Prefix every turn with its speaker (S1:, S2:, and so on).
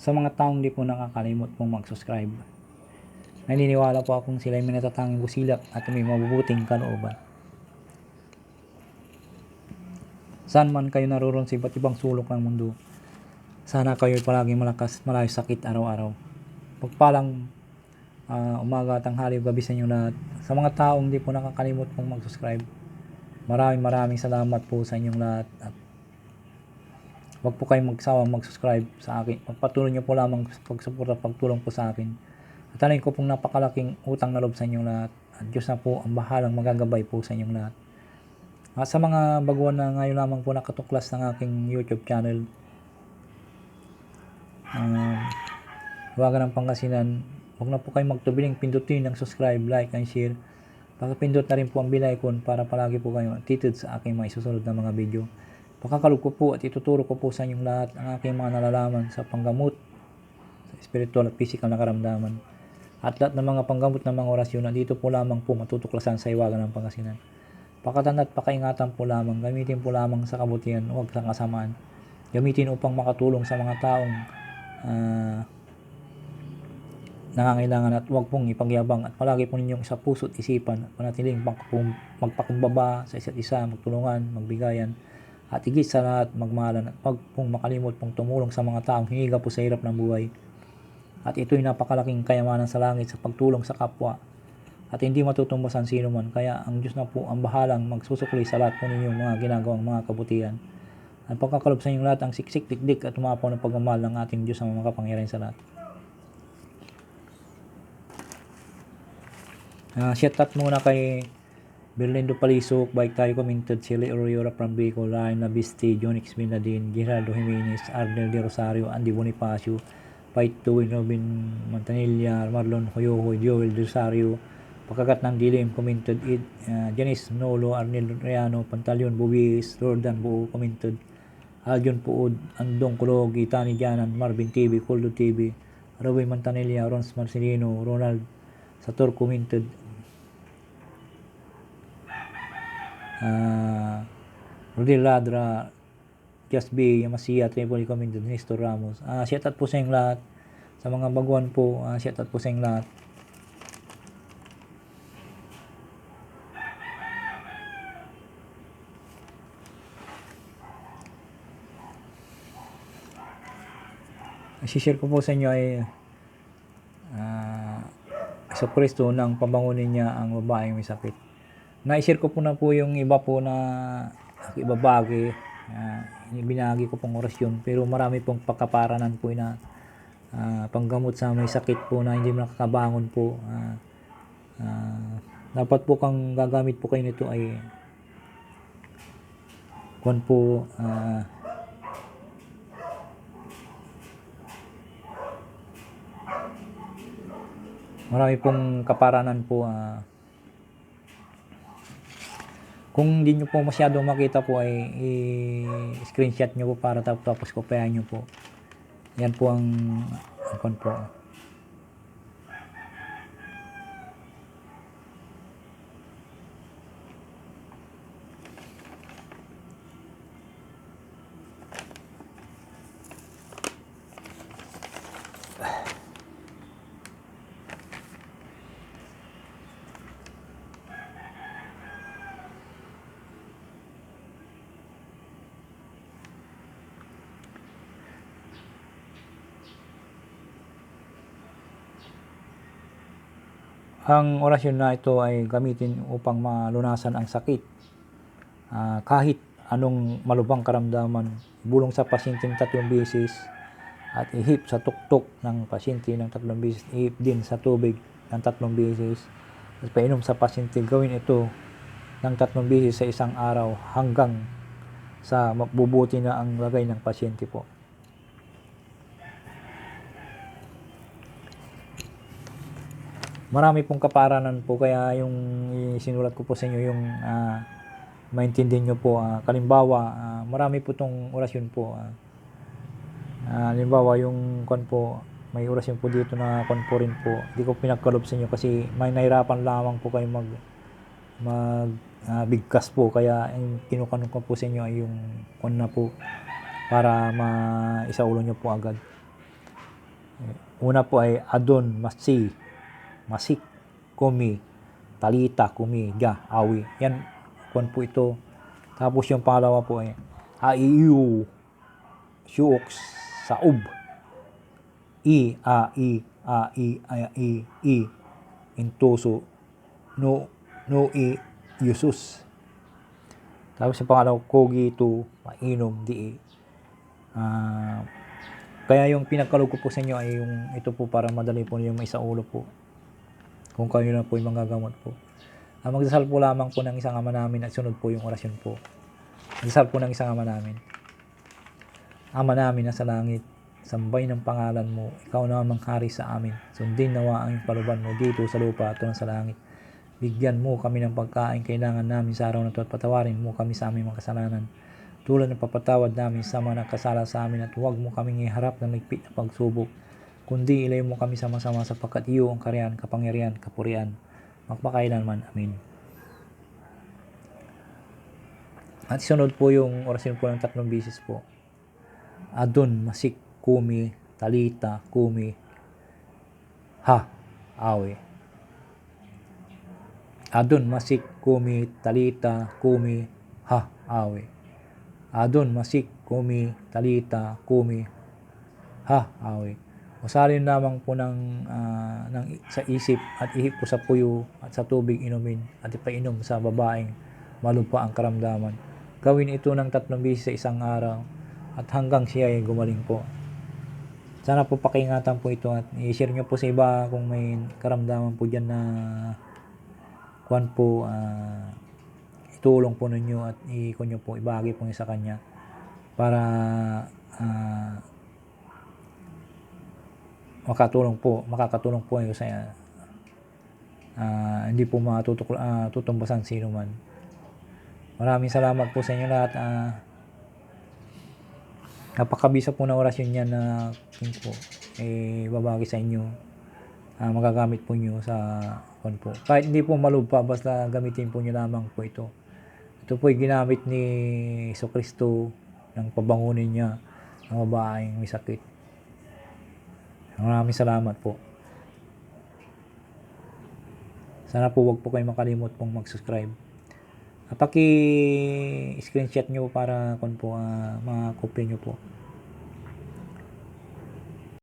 S1: sa mga taong di po nakakalimot pong mag-subscribe. Naniniwala po akong sila ay may natatanging busilak at may mabubuting kalooban. Saan man kayo naroon sa iba't ibang sulok ng mundo, sana kayo palaging malakas, malayo sakit araw-araw. Pagpalang ah, umaga, tanghali, gabi sa inyo lahat. Sa mga taong di po nakakalimot pong mag-subscribe, maraming maraming salamat po sa inyong lahat at Huwag po kayong magsawang mag-subscribe sa akin. Pagpatuloy niyo po lamang pagsuporta pagtulong po sa akin. At alin ko pong napakalaking utang na loob sa inyong lahat. At Diyos na po ang bahalang magagabay po sa inyong lahat. At sa mga baguhan na ngayon lamang po nakatuklas ng aking YouTube channel, um, Huwagan ng Pangasinan, huwag na po kayong magtubiling pindutin ng subscribe, like, and share. Pakipindot na rin po ang bell icon para palagi po kayo attitude sa aking mga isusunod na mga video. Pakakalog ko po at ituturo ko po sa inyong lahat ang aking mga nalalaman sa panggamot, sa spiritual at physical na karamdaman. At lahat ng mga panggamot ng mga orasyon na dito po lamang po matutuklasan sa iwagan ng Pangasinan. Pakatanda at pakaingatan po lamang, gamitin po lamang sa kabutihan, huwag sa kasamaan. Gamitin upang makatulong sa mga taong ah, nangangailangan at huwag pong ipagyabang at palagi po ninyong sa puso at isipan at panatiling magpakumbaba sa isa't isa, magtulungan, magbigayan at higit sa lahat magmahalan at huwag pong makalimot pong tumulong sa mga taong hiniga po sa hirap ng buhay. At ito'y napakalaking kayamanan sa langit sa pagtulong sa kapwa at hindi matutumbasan sino man. Kaya ang Diyos na po ang bahalang magsusukli sa lahat po ninyong mga ginagawang mga kabutihan. At pagkakalob sa inyong lahat ang siksik, dikdik at tumapaw ng pagmamahal ng ating Diyos ang mga kapangyarihan sa lahat. Ah, shout out muna kay Berlindo Palisok, Bike Tayo Commented, Sili Oriora from Bicol, Ryan Nabisti, John X Binadin, Gerardo Jimenez, Arnel De Rosario, Andy Bonifacio, Fight to Win, Robin Mantanilla, Marlon Hoyohoy, Joel De Rosario, Pagkagat ng Dilim, Commented, Id, uh, Janice Nolo, Arnel Reano, Pantalion Bubis, Jordan Buo, Commented, Aljon Puod, Andong Kulogi, Tani Janan, Marvin TV, Coldo TV, Roy Mantanilla, Rons Marcelino, Ronald Sator Commented, uh, Rodel Ladra, B, Yamasiya, Tripoli Commented, Nestor Ramos. Ah, shout out po sa inyong lahat. Sa mga baguhan po, ah, shout out po sa inyong lahat. share ko po sa inyo ay ah, sa Kristo nang pabangunin niya ang babaeng may sakit. Na-share ko po na po yung iba po na ibabagi. Uh, binagi ko pong orasyon pero marami pong pagkaparanan po na ah, panggamot sa may sakit po na hindi nakakabangon po. Ah, ah, dapat po kang gagamit po kayo nito ay kung po ah, marami pong kaparanan po ah. Kung hindi nyo po masyadong makita po ay i-screenshot nyo po para tapos, kopyahan nyo po. Yan po ang ang po Ang orasyon na ito ay gamitin upang malunasan ang sakit. Ah, kahit anong malubang karamdaman, bulong sa pasyente ng tatlong beses at ihip sa tuktok ng pasyente ng tatlong beses, ihip din sa tubig ng tatlong beses. At painom sa pasyente, gawin ito ng tatlong beses sa isang araw hanggang sa mabubuti na ang lagay ng pasyente po. Marami pong kaparanan po kaya yung sinulat ko po sa inyo yung ah, maintindihan nyo po ah, kalimbawa ah, marami po tong orasyon po ah. Ah, halimbawa yung kon po may orasyon po dito na kon po rin po hindi ko pinagkalob sa inyo kasi may nahirapan lamang po kayo mag mag ah, bigkas po. Kaya ang kinukanon ko po sa inyo ay yung kon na po para maisaulo nyo po agad. Una po ay Adon Masi, Masik, Kumi, Talita, Kumi, Ga, Awi. Yan, kwan po ito. Tapos yung pangalawa po ay Aiyu, Shuox, Saub, I, A, I, A, I, A, I, I, Intuso, No, No, I, Yusus. Tapos yung pangalawa, Kogi, Tu, Mainom, Di, Ah, kaya yung pinagkalog ko po sa inyo ay yung ito po para madali po yung may sa ulo po. Kung kayo na po yung manggagamot po. Ah, magdasal po lamang po ng isang ama namin at sunod po yung orasyon po. Magdasal po ng isang ama namin. Ama namin na sa langit, sambay ng pangalan mo, ikaw na ang hari sa amin. Sundin nawa ang paluban mo dito sa lupa at sa langit. Bigyan mo kami ng pagkain kailangan namin sa araw na ito at patawarin mo kami sa aming mga kasalanan. Tulad ng papatawad namin sa mga nakasala sa amin at huwag mo kaming iharap ng ligpit na pagsubok, kundi ilayo mo kami sama-sama sapagkat iyo ang kariyan, kapangyarihan, kapurian, magpakailanman. Amin. At sunod po yung orasyon po ng tatlong bisis po. Adon, Masik, Kumi, Talita, Kumi, Ha, Awe. Adon, Masik, Kumi, Talita, Kumi, Ha, Awe. Adon, Masik, Kumi, Talita, Kumi, Ha, Awe. Usalin lamang po ng, ah, ng sa isip at ihip po sa puyo at sa tubig inumin at ipainom sa babaeng malupa ang karamdaman. Gawin ito ng tatlong beses sa isang araw at hanggang siya ay gumaling po. Sana po pakiingatan po ito at i-share nyo po sa iba kung may karamdaman po dyan na kuan po ah, itulong po ninyo at i-kun nyo po, ibahagi po sa kanya para ah, makatulong po, makakatulong po kayo sa ah, hindi po matutuk ah, tutumbasan sino man. Maraming salamat po sa inyo lahat. ah napakabisa po na orasyon niya na yun po, eh, babagi sa inyo. Ah, magagamit po nyo sa kon po. Kahit hindi po malubha, basta gamitin po nyo lamang po ito. Ito po ginamit ni Kristo ng pabangunin niya ng babaeng may sakit. Maraming salamat po. Sana po wag po kayo makalimot pong mag-subscribe. Ah, Paki-screenshot nyo para kung po uh, makakopya nyo po.